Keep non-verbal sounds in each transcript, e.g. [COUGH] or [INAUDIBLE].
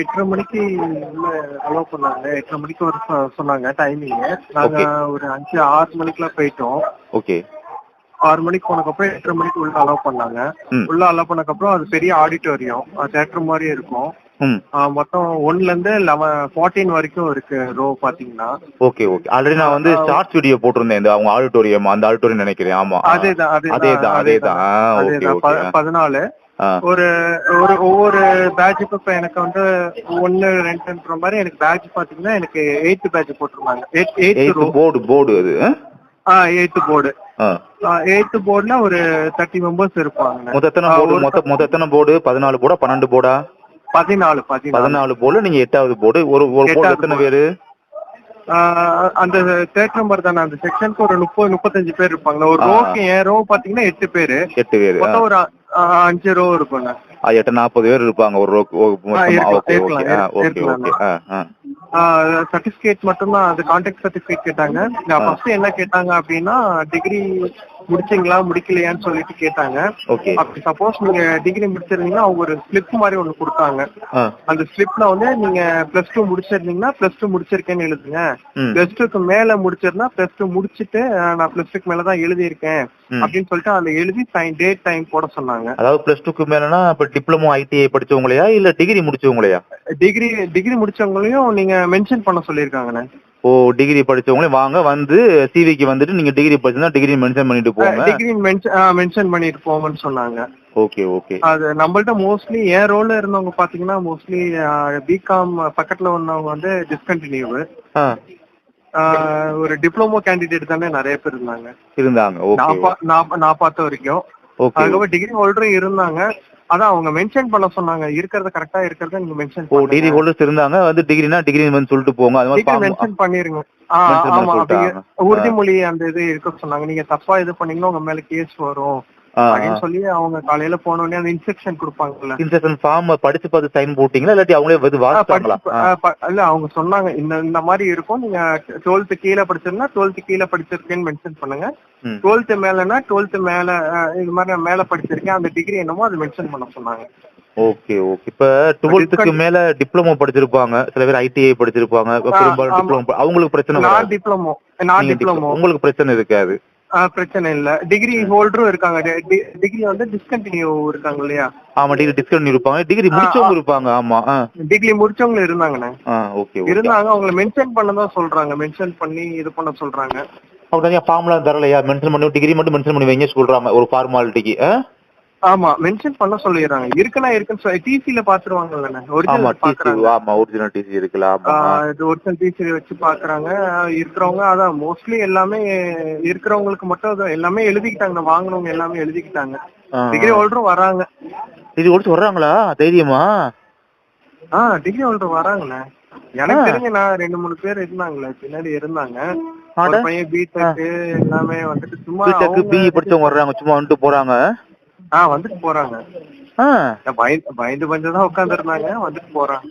எட்டரை மணிக்கு உள்ள அலோவ் பண்ணாங்க. எட்டரை மணிக்கு வர சொன்னாங்க டைமிங் நாங்க ஒரு அஞ்சு ஆறு மணிக்கெல்லாம் போயிட்டோம். ஓகே ஆறு மணிக்கு போனதுக்கப்புறம் எட்டரை மணிக்கு உள்ள அலோவ் பண்ணாங்க. உள்ள அலோவ் பண்ணதுக்கப்புறம் அது பெரிய ஆடிட்டோரியம் தேட்டர் மாதிரி இருக்கும். மொத்தம் ஒன்ல இருந்து லெவன் ஃபார்ட்டீன் வரைக்கும் இருக்கு ரோ பாத்தீங்கன்னா ஓகே ஓகே ஆல்ரெடி நான் வந்து ஷார்ட்ஸ் வீடியோ போட்டிருந்தேன். இந்த அவங்க ஆடிட்டோரியம் அந்த ஆடிட்டோரியம் நினைக்கிறேன். ஆமா. அதேதான் அதேதான் அதேதான் பதினாலு. ஒரு ஒரு ஒவ்வொரு பேட்சுக்கும் இப்ப எனக்கு வந்து ஒன்னு ரெண்டுன்ற மாதிரி எனக்கு பேட்ச் பாத்தீங்கன்னா எனக்கு எயித் பேட்ச் போட்டிருந்தாங்க. ரோ போர்டு போர்டு அது ஆ? எயித் போர்டு ஆ. எயித் போர்டுல ஒரு தேர்ட்டி மெம்பர்ஸ் இருப்பாங்க. மொத்த எத்தனை போர்டு மொத்த மொத்த எத்தனை போர்டு பதினாலு போர்டா பன்னெண்டு போர்டா பதினாலு பதினாலு. போர்டு நீங்க எட்டாவது போர்டு ஒரு ஒரு போர்டு எத்தனை. பேரு? அந்த தேர்ட் நம்பர் தானே அந்த செக்ஷனுக்கு ஒரு முப்பது முப்பத்தஞ்சு பேர் இருப்பாங்க ஒரு. ரோக்கு என் ரோ பாத்தீங்கன்னா எட்டு பேரு. எட்டு பேரு ஒரு அஞ்சு ரோ இருக்குங்க ஆ, எட்டு நாற்பது பேர் இருப்பாங்க. ஒரு ஓகே ஓகே. ஓகே சர்டிபிகேட் மட்டும்தான் அது கான்டாக்ட் சர்டிபிகேட் கேட்டாங்க. ஃபர்ஸ்ட் என்ன கேட்டாங்க அப்படின்னா டிகிரி முடிச்சீங்களா முடிக்கலையான்னு சொல்லிட்டு கேட்டாங்க. ஓகே அப்படி சப்போஸ் நீங்க டிகிரி முடிச்சிருந்தீங்கன்னா அவங்க ஒரு ஸ்லிப் மாதிரி ஒண்ணு கொடுத்தாங்க. அந்த ஸ்லிப்ல வந்து நீங்க பிளஸ் டூ முடிச்சிருந்தீங்கன்னா பிளஸ் டூ முடிச்சிருக்கேன்னு எழுதுங்க. பிளஸ் டூக்கு மேல முடிச்சிருந்தா பிளஸ் டூ முடிச்சிட்டு நான் பிளஸ் டூக்கு மேல தான் எழுதியிருக்கேன். அப்படின்னு சொல்லிட்டு அந்த எழுதி டைம் டேட் டைம் போட சொன்னாங்க. அதாவது பிளஸ் டூக்கு மேலனா இப்ப டிப்ளமோ ஐடிஐ படிச்சவங்களையா இல்ல டிகிரி முடிச்சவங்களையா? டிகிரி டிகிரி முடிச்சவங்களையும் நீங்க மென்ஷன் பண்ண சொல்லியிருக்காங்கண்ணே. ஓ டிகிரி படிச்சவங்களே வாங்க வந்து சிவிக்கு வந்துட்டு நீங்க டிகிரி படிச்சிருந்தா டிகிரி மென்ஷன் பண்ணிட்டு போங்க. டிகிரி மென்ஷன் பண்ணிட்டு போங்கன்னு சொன்னாங்க. ஓகே ஓகே அது நம்மள்ட்ட மோஸ்ட்லி என் ரோல்ல இருந்தவங்க பாத்தீங்கன்னா மோஸ்ட்லி பிகாம் பக்கத்துல வந்தவங்க வந்து டிஸ்கண்டினியூ ஆ. ஒரு டிப்ளமோ கேண்டிடேட் தானே நிறைய பேர் இருந்தாங்க. இருந்தாங்க. நான் பார்த்த வரைக்கும். அதுக்கப்புறம் டிகிரி ஹோல்டரும் இருந்தாங்க. அதான் அவங்க மென்ஷன் பண்ண சொன்னாங்க. இருக்கிறது கரெக்டா இருக்கிறத நீங்க மென்ஷன் ஓ டிகிரி ஹோல்டர்ஸ் இருந்தாங்க. வந்து டிகிரினா டிகிரி சொல்லிட்டு போங்க. அது மாதிரி மென்ஷன் பண்ணிருங்க. ஆமா. உறுதிமொழி அந்த இது இருக்க சொன்னாங்க. நீங்க தப்பா இது பண்ணீங்கன்னா உங்க மேல கேஸ் வரும். அப்படின்னு சொல்லி அவங்க காலையில போன உடனே அந்த இன்ஸ்ட்ரக்ஷன் கொடுப்பாங்கல்ல. இன்ஸ்ட்ரக்ஷன் ஃபார்ம் படிச்சு பார்த்து சைன் போட்டீங்களா? இல்லாட்டி அவங்களே வந்து வாசிப்பாங்களா? இல்ல அவங்க சொன்னாங்க இந்த இந்த மாதிரி இருக்கும் நீங்க டுவெல்த் கீழே படிச்சிருந்தா டுவெல்த் கீழே படிச்சிருக்கேன்னு மென்ஷன் பண்ணுங்க. டுவெல்த் மேலனா டுவெல்த் மேல இது மாதிரி நான் மேல படிச்சிருக்கேன் அந்த டிகிரி என்னமோ அது மென்ஷன் பண்ண சொன்னாங்க. Okay okay. இப்ப டுவெல்த்துக்கு மேல டிப்ளமோ படிச்சிருப்பாங்க. சில பேர் ஐடிஐ படிச்சிருப்பாங்க. பெரும்பாலும். டிப்ளமோ அவங்களுக்கு பிரச்சனை நான் வராது. டிப்ளமோ நான் நீங்க டிப்ளமோ diploma- உங்களுக்கு பிரச்சனை இருக்காது. பிரச்சனை இல்ல. டிகிரி ஹோல்டரும் இருக்காங்க. டிகிரி வந்து டிஸ்கண்டினியூ இருக்காங்க இல்லையா? ஆமா டிகிரி டிஸ்கவுண்ட் இருப்பாங்க. டிகிரி முடிச்சவங்க இருப்பாங்க. ஆமா டிகிரி முடிச்சவங்க இருந்தாங்கண்ணே. ஓகே இருந்தாங்க. அவங்கள மென்ஷன் பண்ணதான் சொல்றாங்க. மென்ஷன் பண்ணி இது பண்ண சொல்றாங்க. அவங்க தனியா ஃபார்ம்லாம் தரலையா? மென்ஷன் பண்ணி டிகிரி மட்டும் மென்ஷன் பண்ணி வைங்க சொல்றாங்க. ஒரு ஃபார்மாலிட்டிக்கு ஆமா மென்ஷன் பண்ண சொல்லிடுறாங்க. இருக்குன்னா இருக்குன்னு சொல்லி டிசில பாத்துருவாங்கல்ல ஒரிஜினல் பாக்குறாங்க. ஆமா ஒரிஜினல் டிசி இருக்குல்ல ஆமா. இது ஒரிஜினல் டிசி வச்சு பாக்குறாங்க. இருக்கிறவங்க அதான் மோஸ்ட்லி எல்லாமே இருக்கிறவங்களுக்கு மட்டும் எல்லாமே எழுதிக்கிட்டாங்க. வாங்கினவங்க எல்லாமே எழுதிக்கிட்டாங்க. டிகிரி ஹோல்டரும் வராங்க. டிகிரி முடிச்சு வர்றாங்களா தைரியமா? ஆ டிகிரி ஹோல்டர் வராங்கண்ணே. எனக்கு தெரிஞ்ச நான் ரெண்டு மூணு பேர் இருந்தாங்களே பின்னாடி இருந்தாங்க. ஒரு பையன் பிடெக் எல்லாமே வந்துட்டு சும்மா பிடெக் பிஇ படிச்சவங்க வர்றாங்க சும்மா வந்துட்டு போறாங்க. ஆ வந்துட்டு போறாங்க. ஆ. பயந்து பயந்து பயந்து தான் உட்கார்ந்து இருந்தாங்க வந்துட்டு போறாங்க.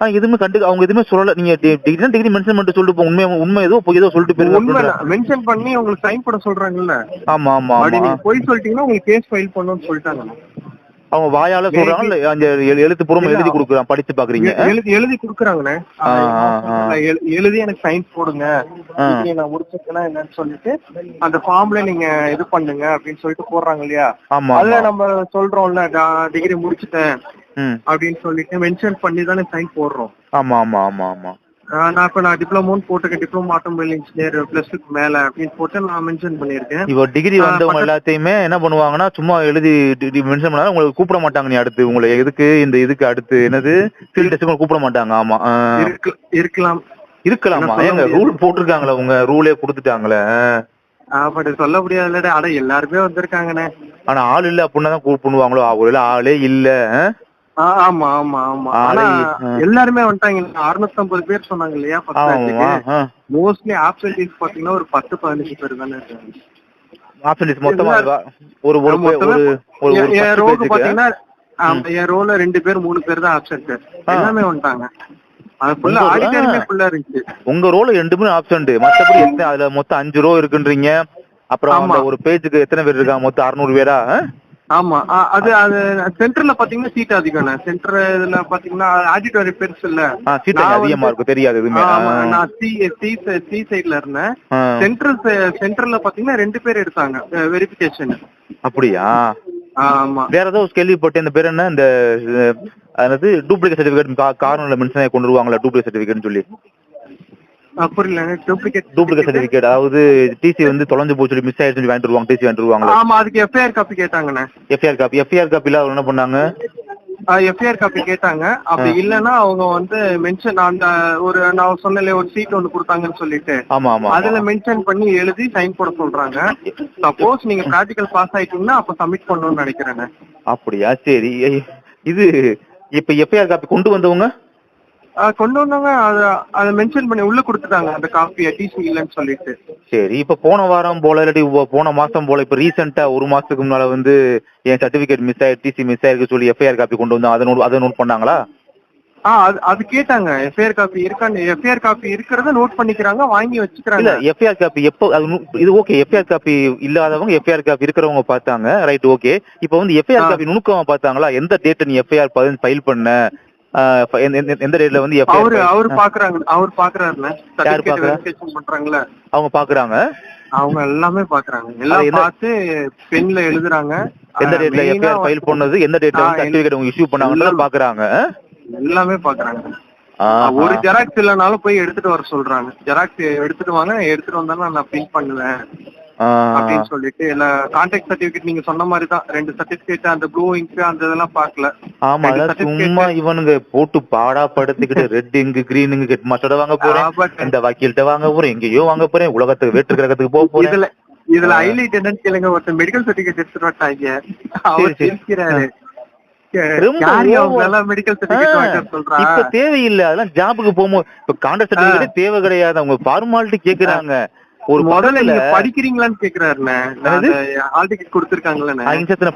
ஆ, எதுவுமே கண்டு அவங்க எதுவுமே சொல்லல. நீங்க டிகிரி டிகிரி மென்ஷன் பண்ணிட்டு சொல்லிட்டு உண்மை உண்மை ஏதோ பொய் ஏதோ சொல்லிட்டு உண்மை போயிருங்க மென்ஷன் பண்ணி உங்களுக்கு சைன் போட சொல்றாங்கல்ல. ஆமா ஆமா ஆமா. நீங்க போய் சொல்லிட்டீங்கன்னா உங்களுக்கு கேஸ் ஃபைல் பண்ணணும்னு சொல்லிட்டாங்க. அவங்க வாயால சொல்றாங்க இல்ல அந்த எழு- எழுத்து பூர்வமா எழுதி கொடுக்குறான் படிச்சு பாக்குறீங்க. எழுதி எழுதி குடுக்குறாங்கண்ணே. எழுதி எனக்கு சைன் போடுங்க. நான் முடிச்சிருக்கேன்னா என்னன்னு சொல்லிட்டு அந்த ஃபார்ம்ல நீங்க இது பண்ணுங்க அப்படின்னு சொல்லிட்டு போடுறாங்க இல்லையா? ஆமா அதுல நம்ம சொல்றோம்ல டிகிரி முடிச்சிட்டேன் அப்படின்னு சொல்லிட்டு மென்ஷன் பண்ணி தானே சைன் போடுறோம். ஆமா ஆமா ஆமா ஆமா. நான் இப்ப நான் டிப்ளமோன்னு போட்டிருக்கேன். டிப்ளமோ ஆட்டோமொபைல் இன்ஜினியர் பிளஸ் டூக்கு மேல அப்படின்னு போட்டு நான் மென்ஷன் பண்ணியிருக்கேன். இப்போ டிகிரி வந்தவங்க எல்லாத்தையுமே என்ன பண்ணுவாங்கன்னா சும்மா எழுதி மென்ஷன் பண்ணாலும் உங்களுக்கு கூப்பிட மாட்டாங்க நீ அடுத்து. உங்களை எதுக்கு இந்த இதுக்கு அடுத்து என்னது? ஃபீல்ட் டெஸ்ட் கூப்பிட மாட்டாங்க. ஆமா. இருக்கலாம். இருக்கலாமா? ஏங்க முடியாது. ரூல் போட்டிருக்காங்களே உங்க ரூலே கொடுத்துட்டாங்களே. பட் சொல்ல முடியாதுல்லடா. அட எல்லாருமே வந்திருக்காங்கண்ணே. ஆனா ஆள் இல்ல அப்படின்னா தான் கூப்பிடுவாங்களோ? ஒருவேளை ஆளே இல்ல ஆமா ஆமா ஆமா. ஆனா. எல்லாருமே வந்துட்டாங்க. அறுநூத்தி ஐம்பது பேர் சொன்னாங்க இல்லையா ஆமா மோஸ்ட்லி ஆப்சன்டீஸ் பாத்தீங்கன்னா ஒரு பத்து பதினஞ்சு பேர் தானே இருக்காங்க. ஆப்ஷன் மொத்தமா ஒரு ஒரு ஒரு ஒரு என்- ரோக்கு பாத்தீங்கன்னா என் ரோல ரெண்டு பேர் மூணு பேர் தான் ஆப்சன்ட் எல்லாமே வந்துட்டாங்க. உங்க- ரோல ரெண்டுமே ஆப்ஷன்ட் மத்தபடி எத்தனை அதுல மொத்தம் அஞ்சு ரோ இருக்குன்றீங்க. அப்புறம் ஒரு பேஜுக்கு எத்தனை பேர் இருக்காங்க? மொத்தம் அறுநூறு பேரா? ஆமா. அது அது சென்டர்ல பாத்தீங்கன்னா சீட் அதிகம்ண்ணே. சென்டர் இதுல பாத்தீங்கன்னா ஆடிட்டோரி பெருசு இல்ல. சீட் அதிகமா இருக்கும். தெரியாது எதுவுமே. நான் சி சி சி சைடுல இருந்தேன். சென்ட்ரல் சென்டர்ல பாத்தீங்கன்னா ரெண்டு பேர் எடுத்தாங்க. வெரிஃபிகேஷன் அப்படியா? ஆமா. வேற ஏதோ கேள்விப்பட்டேன். இந்த பேர் என்ன? இந்த அதாவது டூப்ளிகேட் சர்டிபிகேட் காரணம்ல மென்ஷன் கொண்டு வருவாங்களா? டூப்ளிகேட் சர்டிபிகேட்னு சொல்லி. புரியல. டூப்ளிகேட் டூப்ளிகேட் சர்டிபிகேட் அதாவது டிசி வந்து தொலைஞ்சு சொல்லி மிஸ் ஆயிடுச்சு வாங்கிட்டு வருவாங்க. டிசி வாங்கிட்டு ஆமா அதுக்கு எஃப்ஐஆர் காப்பி கேட்டாங்கண்ணே. எஃப்ஐஆர் காப்பி எஃப்ஐஆர் காப்பில அவங்க என்ன பண்ணாங்க? எஃப்ஐஆர் காப்பி கேட்டாங்க. அப்படி இல்லைன்னா அவங்க வந்து மென்ஷன் அந்த ஒரு நான் சொன்னல ஒரு சீட் ஒன்று கொடுத்தாங்கன்னு சொல்லிட்டு. ஆமா ஆமா. அதுல மென்ஷன் பண்ணி எழுதி சைன் போட சொல்றாங்க. சப்போஸ் நீங்க பிராக்டிகல் பாஸ் ஆயிட்டீங்கன்னா அப்ப சப்மிட் பண்ணணும்னு நினைக்கிறேன் அப்படியா? சரி. இது இப்ப எஃப்ஐஆர் காப்பி கொண்டு வந்தவங்க? கொண்டு வந்தவங்க அதை அதை மென்ஷன் பண்ணி உள்ள கொடுத்துட்டாங்க அந்த காப்பியை டிசி இல்லைன்னு சொல்லிட்டு. சரி இப்ப போன வாரம் போல இல்லாட்டி போன மாசம் போல இப்ப ரீசெண்டா ஒரு மாசத்துக்கு முன்னால வந்து என் சர்டிபிகேட் மிஸ் ஆயிருக்கு டிசி மிஸ் ஆயிருக்கு சொல்லி எஃப்ஐஆர் காப்பி கொண்டு வந்தோம் அதை நோட் அதை நோட் பண்ணாங்களா? ஆ அது அது கேட்டாங்க எஃப்ஐஆர் காப்பி இருக்கான்னு எஃப்ஐஆர் காப்பி இருக்கிறத நோட் பண்ணிக்கிறாங்க வாங்கி இல்ல வச்சுக்கிறாங்க எஃப்ஐஆர் காப்பி எப்போ அது இது ஓகே எஃப்ஐஆர் காப்பி இல்லாதவங்க எஃப்ஐஆர் காப்பி இருக்கிறவங்க பார்த்தாங்க ரைட் ஓகே இப்போ வந்து எஃப்ஐஆர். காப்பி நுணுக்கமா பார்த்தாங்களா? எந்த டேட் நீ எஃப்ஐஆர் ஃபைல் பண்ண? எந்த- டேட்ல வந்து அவரு அவரு பாக்குறாங்க அவர் பாக்குறாருல? வெரிஃபிகேஷன் பண்றாங்கல்ல? அவங்க பாக்குறாங்க. அவங்க எல்லாமே பாக்குறாங்க. எல்லாம் பார்த்து பென்ல எழுதுறாங்க. எந்த டேட்ல எஃப்ஐஆர் ஃபைல் பண்ணது எந்த டேட்ல வந்து சர்டிபிகேட் அவங்க இஷ்யூ பண்ணாங்கன்றத இல்ல. பாக்குறாங்க. எல்லாமே பாக்குறாங்க. ஒரு. ஜெராக்ஸ் இல்லைனாலும் போய் எடுத்துட்டு வர சொல்றாங்க. ஜெராக்ஸ் எடுத்துட்டு வாங்க எடுத்துட்டு வந்தாலும் நான் பிரிண்ட் பண்ணுவேன். அப்படின்னு சொல்லிட்டு எல்லா கான்டாக்ட் சர்டிபிகேட் நீங்க சொன்ன மாதிரி தான் ரெண்டு சர்டிபிகேட் அந்த ப்ளூ இங்க் அந்த இதெல்லாம் பார்க்கல. ஆமா. சும்மா இவனுங்க போட்டு பாடா படுத்துக்கிட்டு ரெட் இங்கு கிரீன் இங்கு ஹெட் மாஸ்டரோட வாங்க போறேன். இந்த வக்கீல்கிட்ட வாங்க போறேன். எங்கேயோ வாங்க போறேன். உலகத்துக்கு வேற்று கிரகத்துக்கு போக போறேன். இதுல இதுல. ஹைலைட் என்னன்னு கேளுங்க. ஒருத்தர் மெடிக்கல் சர்டிபிகேட் எடுத்துட்டு வட்டாங்க அவர் இப்ப தேவையில்லை. அதெல்லாம் ஜாபுக்கு போகும்போது இப்ப கான்ட்ராக்ட் சர்டிபிகேட் தேவை கிடையாது. அவங்க ஃபார்மாலிட்டி கேக்குறாங்க. ஒரு முதல்ல படிக்கிறீங்களான்னு கேக்குறாருண்ணே.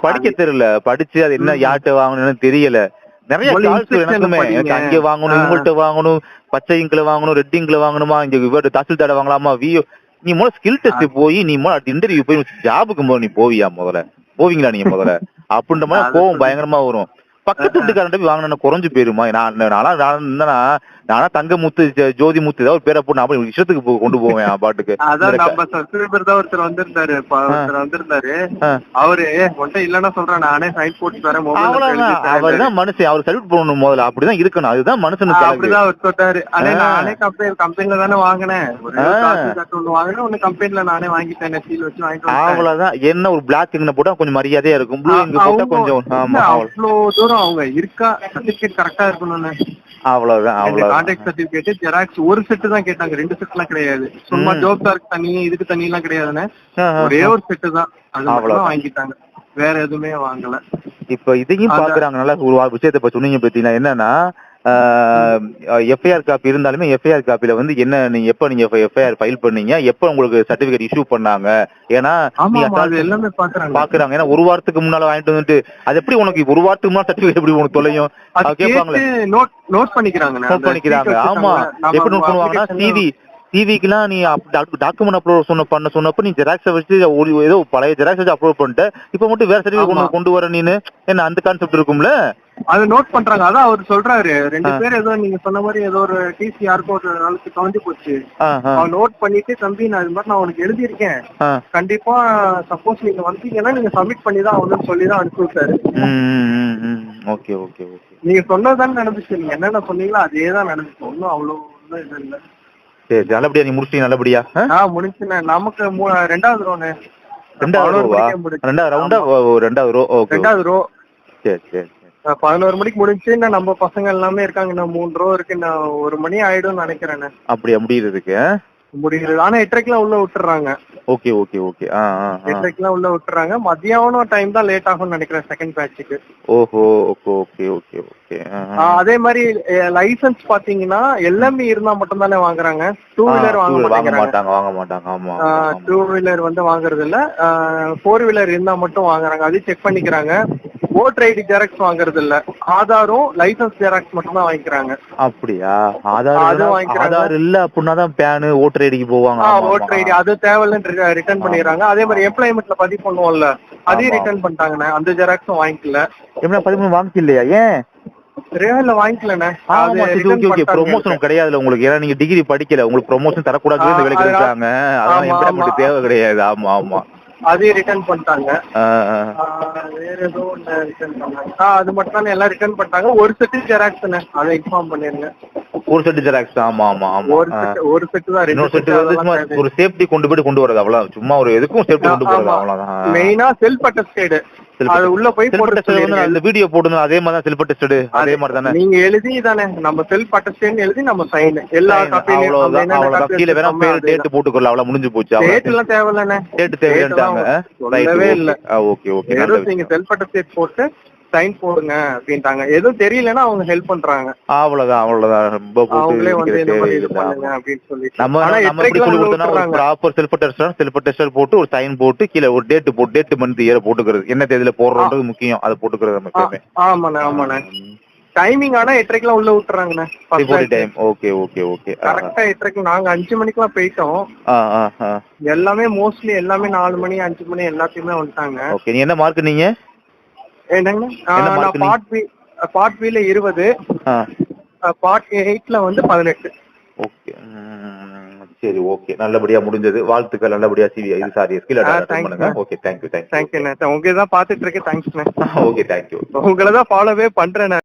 படிக்க தெரியல. படிச்சு அது என்ன யார்கிட்ட வாங்கணும்னு தெரியல. நிறைய எனக்குமே படிங்க. எனக்கு அங்கே வாங்கணும். இவங்கள்ட்ட வாங்கணும் பச்சை இங்க்ல வாங்கணும் ரெட் இங்க்ல வாங்கணுமா? இங்க இவர்கிட்ட தாசில்தாட வாங்கலாமா? வியோ நீ முதல்ல ஸ்கில் டெஸ்ட் போய் நீ முதல்ல இன்டர்வியூ போய் ஜாபுக்கு முதல்ல நீ போவியா முதல்ல? போவீங்களா நீங்க முதல்ல? [LAUGHS] அப்படின்ற மாதிரி கோவம் பயங்கரமா வரும். பக்கத்து வீட்டுக்காரன் போய் வாங்கினா குறைஞ்சு போயிருமா? நான் நானா நான் தங்க முத்து ஜோதி முத்து ஏதாவது ஒரு பேரை போட்டு நான் இஷ்டத்துக்கு கொண்டு போவேன் பாட்டுக்கு. [LAUGHS] அதான் நம்ம சப்ஸ்கிரைபர் தான் ஒருத்தர் வந்திருந்தாரு. ஒருத்தர் வந்திருந்தாரு. அவரு உன்ட்ட இல்லன்னா சொல்றேன். நானே சைன் போட்டு தரேன் அவ்வளவுதான். அவர் தான் மனுஷன். அவர் சல்யூட் பண்ணணும் முதல்ல. அப்படிதான் இருக்கணும். அதுதான் மனுஷனுக்கு. அப்படிதான் அவர் சொன்னாரு. நானே கம்பெனி கம்பெனில தானே வாங்கினேன். ஒண்ணு கம்பெனில நானே வாங்கிட்டேன். சீல் வச்சு வாங்கிட்டு. அவ்வளவுதான். என்ன ஒரு பிளாக் இங்க போட்டா கொஞ்சம் மரியாதையா இருக்கும். ப்ளூ இங்க போட்டா கொஞ்சம் ஆமா அவ்வளவு- அவ்வளவு தூரம் அவங்க இருக்கா சர்டிபிகேட் கரெக்டா இருக்கணும்னு. அவ்வளவுதான் அவ்வளவுதான். கான்டாக்ட் சர்டிபிகேட் ஜெராக்ஸ் ஒரு செட்டு தான் கேட்டாங்க ரெண்டு செட் எல்லாம் கிடையாது. சும்மா. ஜோப் சார்க்கு தனி இதுக்கு தனி எல்லாம் கிடையாதுன்னு ஒரே. ஒரு செட்டு தான். அது வாங்கிட்டாங்க. வேற எதுவுமே வாங்கல. இப்ப இதையும் அத- பாக்குறாங்க நல்லா ஒரு விஷயத்தை இப்ப சொன்னீங்க பாத்தீங்கன்னா என்னன்னா எஃப்ஐஆர் காப்பி இருந்தாலுமே எஃப்ஐஆர் காப்பில வந்து என்ன நீங்க எப்ப நீங்க எஃப்ஐஆர் ஃபைல் பண்ணீங்க எப்ப உங்களுக்கு சர்டிபிகேட் இஷ்யூ பண்ணாங்க? ஏன்னா எல்லாமே பாக்குறாங்க. பாக்குறாங்க. ஏன்னா ஒரு வாரத்துக்கு முன்னால வாங்கிட்டு வந்துட்டு அது எப்படி உனக்கு ஒரு வாரத்துக்கு முன்னால சர்டிபிகேட் எப்படி உனக்கு தொலையும்? கேட்பாங்களே. நோட் பண்ணிக்கிறாங்க நோட் பண்ணிக்கிறாங்க. ஆமா. எப்படி நோட் பண்ணுவாங்கன்னா சிவி சிவிக்குலாம் நீ டாக்குமெண்ட் அப்லோட் சொன்ன பண்ண சொன்னப்ப நீ ஜெராக்ஸை வச்சு ஏதோ பழைய ஜெராக்ஸ் வச்சு அப்லோட் பண்ணிட்ட இப்போ மட்டும் வேற சர்டிஃபிகேட் கொண்டு வர நீனு? என்ன அந்த கான்செப்ட் இருக்கும்ல? அது நோட் பண்றாங்க. அதான் அவர் சொல்றாரு. ரெண்டு ஆ. பேர் ஏதோ நீங்க சொன்ன மாதிரி ஏதோ ஒரு டிசி யாருக்கும் ஒரு நாளுக்கு கவர்ந்து போச்சு. அவன் நோட் பண்ணிட்டு தம்பி நான் இது மாதிரி நான் உனக்கு எழுதியிருக்கேன். கண்டிப்பா சப்போஸ் நீங்க வந்தீங்கன்னா நீங்க சப்மிட் பண்ணி தான் ஆகணும்னு சொல்லி தான் அனுப்பி விட்டாரு. Okay okay okay. நீங்க சொன்னதுதான் நடந்துச்சு. நீங்க என்னென்ன சொன்னீங்களோ அதே தான் நடந்துச்சு. ஒன்றும் அவ்வளோ இது இல்லை. சரி நல்லபடியா நீ முடிச்சிட்டீங்க நல்லபடியா? ஆ? முடிச்சுண்ணே நமக்கு ரெண்டாவது ரோனு ரெண்டாவது ரவுண்டா ரெண்டாவது ரோ ஓகே ரெண்டாவது ரோ சரி சரி. பதினோரு மணிக்கு முடிஞ்சு இன்னும் நம்ம பசங்க எல்லாமே இருக்காங்க. இன்னும் மூணு ரோ இருக்கு. இன்னும் ஒரு மணி ஆயிடும்னு நினைக்கிறேன் அப்படியா? முடியுறதுக்கு முடிகிறது ஆனா எட்டரைக்கெல்லாம் உள்ள விட்டுறாங்க. Okay okay okay. எட்டரைக்கெல்லாம் உள்ள விட்டுறாங்க. மத்தியானம் டைம் தான் லேட் ஆகும்னு நினைக்கிறேன் செகண்ட் பேட்சுக்கு ஓஹோ ஓகே ஓகே ஓகே ஓகே. அதே மாதிரி லைசன்ஸ் பாத்தீங்கன்னா எல்லாமே இருந்தா மட்டும் தானே வாங்குறாங்க டூ வீலர் வாங்க மாட்டாங்க வாங்க மாட்டாங்க. ஆமா. டூ வீலர் வந்து வாங்குறது இல்ல ஃபோர் வீலர் இருந்தா மட்டும் வாங்குறாங்க. அதையும் செக் பண்ணிக்கிறாங்க. ஓட்டர் ஐடி ஜெராக்ஸ் வாங்குறது இல்ல. ஆதாரும் லைசன்ஸ் ஜெராக்ஸ் மட்டும் தான் வாங்கிக்கிறாங்க. அப்படியா? ஆதார். ஆதார் இல்ல அப்படின்னா தான் பேனு ஓட்டர் ஐடிக்கு போவாங்க. Voter ID. அது தேவையில்லைன்னு ரிட்டர்ன் பண்ணிடுறாங்க. அதே மாதிரி எம்ப்ளாய்மெண்ட்ல பதிவு பண்ணுவோம்ல. அதையும். ரிட்டர்ன் பண்ணிட்டாங்கண்ணே. அந்த ஜெராக்ஸும் வாங்கிக்கல. என்ன பதிமூணு வாங்கிக்கலையா? ஏன்? ரியல்ல வாங்கிக்கலண்ணே. ஓகே ஓகே பண்ணிட்டாங்க. ப்ரொமோஷன் கிடையாதுல உங்களுக்கு. ஏன்னா நீங்க டிகிரி படிக்கல. உங்களுக்கு ப்ரொமோஷன் தரக்கூடாது இந்த ஆ, வேலைக்கு இருக்காங்க. அதான் எம்ப்ளாய்மெண்ட். தேவை கிடையாது. ஆமா ஆமா. அதையும் ரிட்டர்ன் பண்ணிட்டாங்க. வேற ஏதோ ஒண்ணு ரிட்டர்ன் பண்ணாங்க. ஆ அது மட்டும் தான் எல்லாம் ரிட்டர்ன் பண்ணிட்டாங்க. ஒரு செட்டு ஜெராக்ஸ்ண்ணே அதை இன்ஃபார்ம் பண்ணிருங்க. ஒரு செட் ஜெராக்ஸ் ஆமா ஆமா ஆமா. ஒரு. செட் ஒரு செட்டு தான். இன்னொரு ரெண்டு செட் செட் வந்து சும்மா ஒரு சேஃப்டி கொண்டு போயிட்டு கொண்டு வரது அவ்வளவு சும்மா ஒரு எதுக்கும் சேஃப்டி கொண்டு போறது அவ்வளவுதான். மெயினா செல்ஃப் அட்டஸ்டேடு அது உள்ள போய். அந்த வீடியோ போடணும். அதே மாதிரி தான் செல்ஃப் டெஸ்ட் அதே மாதிரி தானே. நீங்க எழுதி தானே. நம்ம செல்ஃப் அட்டஸ்டேட் எழுதி நம்ம சைன் எல்லா காப்பிலையும் அவ்வளவுதான். அவ்வளவுதான். கீழே வேணா பேர் டேட் போட்டுக்கலாம் அவ்வளவு முடிஞ்சு போச்சு. டேட் எல்லாம் தேவையில்லண்ணே டேட் தேவையாட்டாங்க சொல்லவே இல்ல. ஓகே ஓகே நல்ல வெறும் விஷயம் நீங்க செல்ஃப் அட்டஸ்டேட் போட்டு சைன் போடுங்க அப்படின்ட்டாங்க. எதுவும் தெரியலன்னா அவங்க ஹெல்ப் பண்றாங்க. அவ்வளவுதான் அவ்வளவுதான். ரொம்ப அவங்களே வந்து அப்படின்னு நம்ம நம்ம எப்படி சொல்லி ஒரு. Proper self test self tester போட்டு ஒரு சைன் போட்டு கீழே ஒரு டேட் போட்டு டேட் மந்த் இயர் போட்டுக்கிறது. என்ன தேதியில போடுறோன்றது முக்கியம். அதை போட்டுக்கிறது நம்ம எப்பவுமே ஆமாண்ணே ஆமாண்ணே. டைமிங் ஆனா எட்டரைக்கெல்லாம் உள்ள விட்டுறாங்கண்ணே report time okay okay okay கரெக்டா எட்டரைக்கு நாங்க அஞ்சு மணிக்கெல்லாம் போயிட்டோம். எல்லாமே மோஸ்ட்லி எல்லாமே நாலு மணி அஞ்சு மணி எல்லாத்தையுமே வந்துட்டாங்க. ஓகே நீ என்ன மார்க் நீங்க? என்னங்க? நான்? பார்ட் பி பார்ட் பில இருபது. பார்ட் எயிட்ல வந்து பதினெட்டு. ஓகே சரி ஓகே நல்லபடியா முடிஞ்சது. வாழ்த்துக்கள் நல்லபடியா சிவி இது சாரி ஸ்கில் பண்ணுங்க. Okay thank you thank you தேங்க்யூண்ணே உங்க இதான் பாத்துட்டு இருக்கேன். தேங்க்ஸ்ண்ணே ஓகே தேங்க்யூ உங்களை தான் ஃபாலோவே பண்றேன்